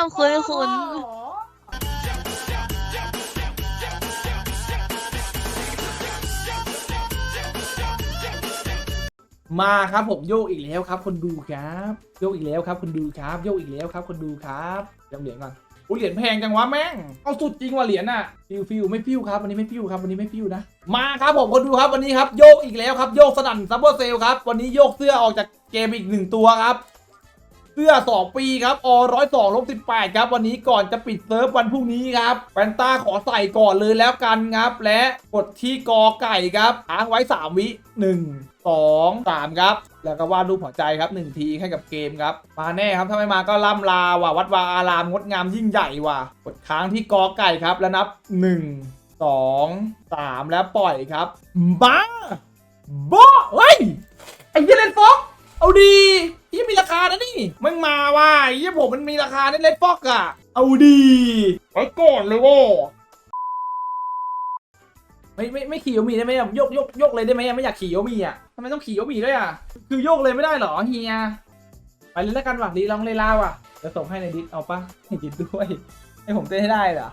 ามคุ้คุ้มาครับผมโยกอีกแล้วครับ คนดูครับโยกอีกแล้วครับ คนดูครับโยกอีกแล้วครับ คนดูครับจำเหรียญก่อนอุ้ยเหรียญแพงจังวะแม่งเอาสุดจริงว่ะเหรียญอะฟิวฟิวไม่ฟิวครับวันนี้ไม่ฟิวครับวันนี้ไม่ฟิวนะมาครับผมคนดูครับวันนี้ครับโยกอีกแล้วครับโยกสนั่นซับเบอร์เซลครับวันนี้โยกเสื้อออกจากเกมอีกหนึ่งตัวครับ สื้อ 2 ปีครับอร้อยสองลบสิบแปดครับ วันนี้ก่อนจะปิดเซิร์ฟวันพรุ่งนี้ครับแฟนต้าขอใส่ก่อนเลยแล้วกันครับ และกดที่กอไก่ครับค้างไว้ 3 วิ 1 2 3 ครับ แล้วก็วาดรูปหัวใจครับ 1 ทีให้กับเกมครับ มาแน่ครับ ถ้าไม่มาก็ล่ำลาว่ะวัดวาอารามงดงามยิ่งใหญ่ว่ะกดค้างที่กอไก่ครับแล้วนับ 1 2 3 แล้วปล่อยครับบ้าบ้าเฮ้ยไอ้เหี้ยเลนฟอกเอาดี ยี่มีราคานะนี่มึงมาว่ายี่ผมมันมีราคาในเลดฟอกอะเอาดีไว้ก่อนเลยโว้ไม่ไม่ไม่ขี่โยมีได้ไหมอะยกยกยกเลยได้ไหมอะไม่อยากขี่โยมีอะทำไมต้องขี่โยมีด้วยอะคือโยกเลยไม่ได้เหรอเฮียไปเลยแล้วกันว่ะรีลองเลยลาว่ะจะส่งให้ในดิสเอาปะให้ดิสด้วยให้ผมเต้นให้ได้เหรอ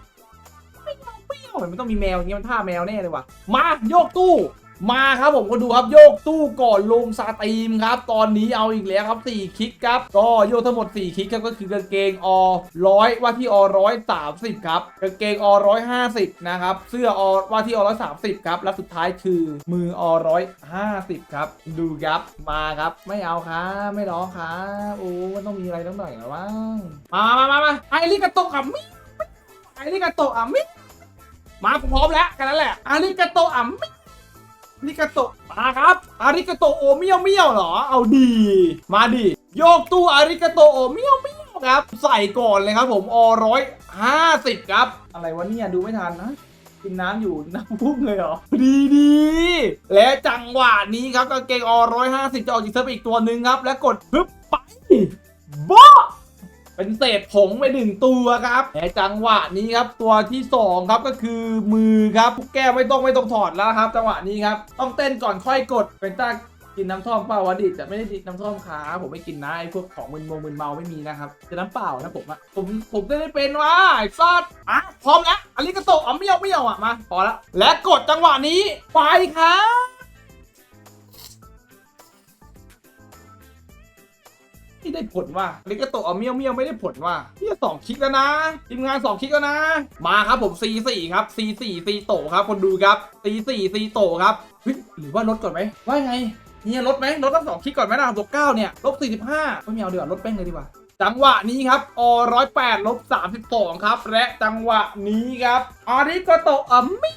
ไม่เอาไม่เอามันต้องมีแมวอย่างเงี้ยมันท่าแมวแน่เลยว่ะมาโยกตู้ มาครับผมก็ดูครับโยกตู้ก่อนลงสตรีมครับ ตอนนี้เอาอีกแล้วครับ 4 คลิกครับ ก็โยกทั้งหมด 4 คลิกครับก็คือกางเกงอร้อยว่าที่อร้อยสามสิบครับกางเกงอร้อยห้าสิบนะครับเสื้ออว่าที่อร้อยสามสิบครับและสุดท้ายคือมืออร้อยห้าสิบครับดูครับมาครับไม่เอาครับไม่ร้องครับโอ้มันต้องมีอะไรต้องหน่อยแล้วมั้งมามามามาไอริกาโตะอะมิไอริกาโตะอะมิมาผมพร้อมแล้วกันนั้นแหละอาริกาโตะอะมิ ริกาโตะมาครับอาริกาโตะโอเมียวเมียวเหรอ เอาดี มาดิโยกตู้อาริกาโตะโอเมียวเมียวครับ ใส่ก่อนเลยครับผมอร้อยห้าสิบครับ อะไรวะเนี่ยดูไม่ทันนะกินน้ำอยู่น้ำพุ่งเลยเหรอ ดีดีและจังหวะนี้ครับกางเกงอร้อยห้าสิบจะออกจากเซิร์ฟอีกตัวหนึ่งครับ และกดปึ๊บไปบ้า เป็นเศษผงไปหนึ่งตัวครับแต่จังหวะนี้ครับตัวที่สองครับก็คือมือครับแก้ไม่ต้องไม่ต้องถอดแล้วครับ จังหวะนี้ครับต้องเต้นก่อนค่อยกดเป็นต้ากินน้ำท่อมเปล่าวะดิแต่ไม่ได้ดิน้ำท่อมขาผมไม่กินนะไอ้พวกของมึนมงมึนเมาไม่มีนะครับจะน้ำเปล่านะผมอะผมผมจะได้เป็นว่าไอ้ซอดอะพร้อมแล้วอันนี้ก็โตะอ๋อไม่เอาไม่เอาอะมาพอแล้วและกดจังหวะนี้ไปครับ ไม่ได้ผลว่ะลิกาโตะเอาเมียวเมียวไม่ได้ผลว่ะที่สองคลิกแล้วนะทีมงานสองคลิกแล้วนะ มาครับผม C4 ครับ C4 C โตครับ คนดูครับ C4 C โตครับหรือว่าลดก่อนไหมว่าไงเนี่ยลดไหมลดตั้งสองคลิกก่อนไหมนะลบเก้าเนี่ยลบสี่สิบห้าไม่เอาเดีกว่าลดแป้งเลยดีกว่าจังหวะนี้ครับอร้อยแปดลบสามสิบสองครับ และจังหวะนี้ครับอาริโกโตะอะมิ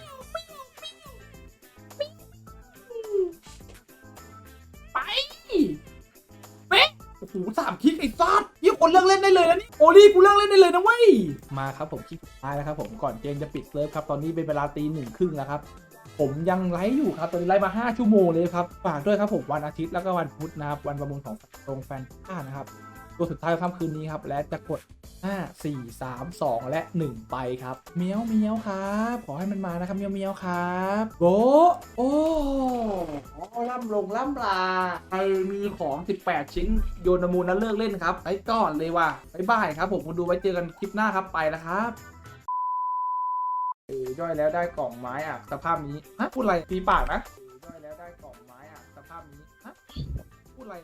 โอ้โหสามคลิกไอ้ซัดยี่คนเลิกเล่นได้เลยนะนี่โอลี่กูเลิกเล่นได้เลยนะเว้ยมาครับผมคลิกสุดท้ายแล้วครับผมก่อนเกมจะปิดเซิร์ฟครับตอนนี้เป็นเวลาตีหนึ่งครึ่งแล้วครับผมยังไลฟ์อยู่ครับตอนนี้ไลฟ์มา 5 ชั่วโมงเลยครับฝากด้วยครับผมวันอาทิตย์แล้วก็วันพุธนะครับวันประมูลของตรงแฟนต้านะครับ ตัวสุดท้ายค่ำคืนนี้ครับ และจะกด 5 4 3 2 และ 1 ไปครับ เมียวเมียวครับ ขอให้มันมานะครับ เมียวเมียวครับโกโอ้ล่ำลงล่ำลาใครมีของ 18 ชิ้น โยนมูลนั้นเลิกเล่นครับไปก่อนเลยว่ะบายบายครับ ผมคุณดูไว้เจอกันคลิปหน้าครับไปแล้วครับเออย่อยแล้วได้กล่องไม้อะสภาพนี้ฮะพูดอะไรตีปากนะย่อยแล้วได้กล่องไม้อะสภาพนี้ฮะพูดอะไร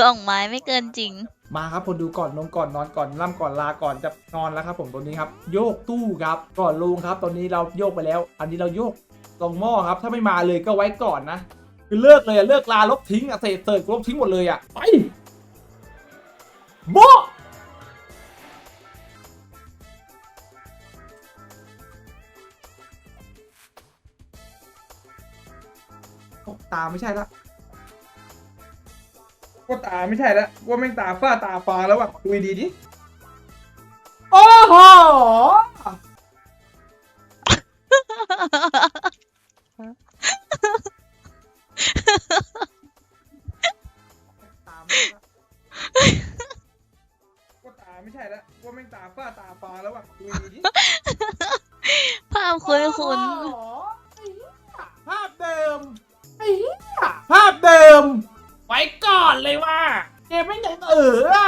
กล่องไม้ไม่เกินจริง มาครับคนดูก่อนนมก่อนนอนก่อนล่ำก่อนลาก่อนจะนอนแล้วครับ ผมตัวนี้ครับโยกตู้ครับก่อนลงครับตอนนี้เราโยกไปแล้ว อันนี้เราโยกลงหม้อครับ ถ้าไม่มาเลยก็ไว้ก่อนนะคือเลิกเลยอะเลิกลาลบทิ้งอะเศษเศษลบทิ้งหมดเลยอะไปโบะโอ้ตาไม่ใช่ละ ก็ตาไม่ใช่แล้วว่าแม่งตาฝ้าตาฟางแล้วอะดูดีๆดิโอ้โหตาไม่ใช่ละก็ตาไม่ใช่แล้วว่าแม่งตาฝ้าตาฟางแล้วอะดูดีๆดิภาพคุ้นคุ้นโอ้โหาพ